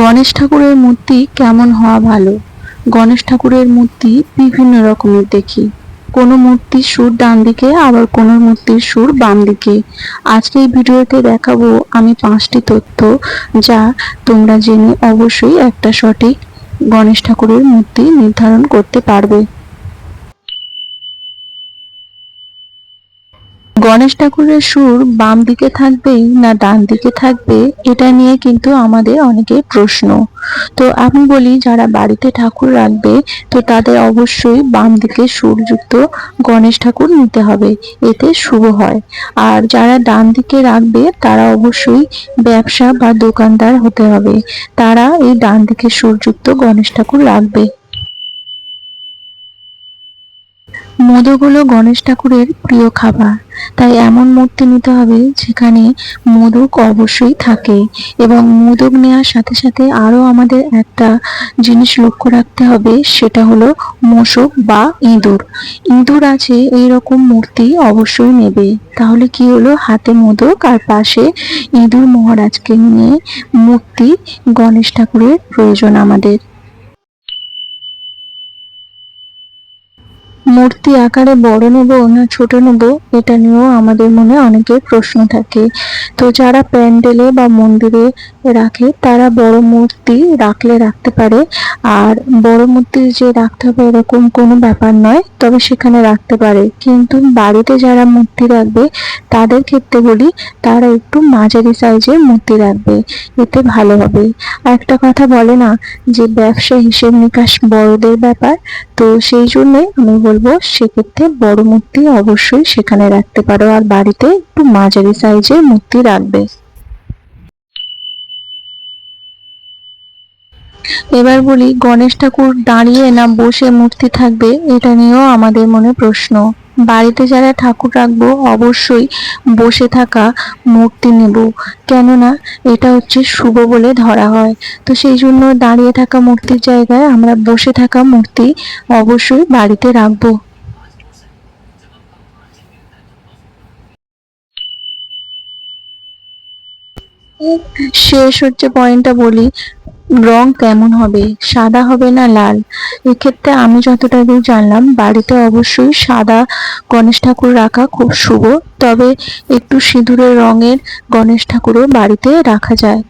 গণেশ ঠাকুরের মূর্তি কেমন হওয়া ভালো? গণেশ ঠাকুরের মূর্তি বিভিন্ন রকমের দেখি। কোনো মূর্তির সুর ডান দিকে, আবার কোনো মূর্তির সুর বাম দিকে। আজকে এই ভিডিওতে দেখাবো আমি পাঁচটি তথ্য যা তোমরা জেনে অবশ্যই একটা সঠিক গণেশ ঠাকুরের মূর্তি নির্ধারণ করতে পারবে। গণেশ ঠাকুরের সুর বাম দিকে থাকবে না ডান দিকে থাকবে, এটা নিয়ে কিন্তু আমাদের অনেকের প্রশ্ন। তো আমি বলি, যারা বাড়িতে ঠাকুর রাখবে, তো তাদের অবশ্যই বাম দিকে সুরযুক্ত গণেশ ঠাকুর নিতে হবে, এতে শুভ হয়। আর যারা ডান দিকে রাখবে, তারা অবশ্যই ব্যবসা বা দোকানদার হতে হবে। তারা এই ডান দিকে সুরযুক্ত গণেশ ঠাকুর রাখবে। মোদক হলো গণেশ ঠাকুরের প্রিয় খাবার। তাই এমন মূর্তি নিতে হবে যেখানে মোদক অবশ্যই থাকে এবং মোদক নেওয়ার সাথে সাথে আরও আমাদের একটা জিনিস লক্ষ্য রাখতে হবে, সেটা হলো মশক বা ইঁদুর। ইঁদুর আছে এই রকম মূর্তি অবশ্যই নেবে। তাহলে কি হলো? হাতে মোদক আর পাশে ইঁদুর মহারাজকে নিয়ে মূর্তি গণেশ ঠাকুরের প্রয়োজন আমাদের। মূর্তি আকারে বড় নেব না ছোট নেব, এটা নিয়েও আমাদের মনে অনেকের প্রশ্ন থাকে। তো যারা প্যান্ডেলে বা মন্দিরে রাখে, তারা বড় মূর্তি রাখলে রাখতে পারে। আর বড় মূর্তি যে রাখতে হবে এরকম কোনো ব্যাপার নয়, তবে সেখানে রাখতে পারে। কিন্তু বাড়িতে যারা মূর্তি রাখবে, তাদের ক্ষেত্রে বলি, তারা একটু মাঝারি সাইজের মূর্তি রাখবে। এতে ভালো হবে। একটা কথা বলে না, যে ব্যবসা হিসেব নিকাশ বড়দের ব্যাপার তো সেই জন্যই আমি বলব সেক্ষেত্রে বড় মূর্তি অবশ্যই সেখানে রাখতে পারো। আর বাড়িতে একটু মাঝারি সাইজের মূর্তি রাখবে। এবার বলি, গণেশ ঠাকুর দাঁড়িয়ে না বসে মূর্তি থাকবে, এটা নিয়েও আমাদের মনে প্রশ্ন। বাড়িতে যারা ঠাকুর রাখব, অবশ্যই বসে থাকা মূর্তি নেব। কেননা, এটা হচ্ছে শুভ বলে ধরা হয়। তো সেই জন্য দাঁড়িয়ে থাকা মূর্তির জায়গায় আমরা বসে থাকা মূর্তি অবশ্যই বাড়িতে রাখব। শেষ হচ্ছে পয়েন্টটা বলি। রং কেমন হবে? সাদা হবে না লাল? এক্ষেত্রে আমি যতটা দূর জানলাম, বাড়িতে অবশ্যই সাদা গণেশ ঠাকুর রাখা খুব শুভ। তবে একটু সিঁদুরের রঙের গণেশ ঠাকুরও বাড়িতে রাখা যায়।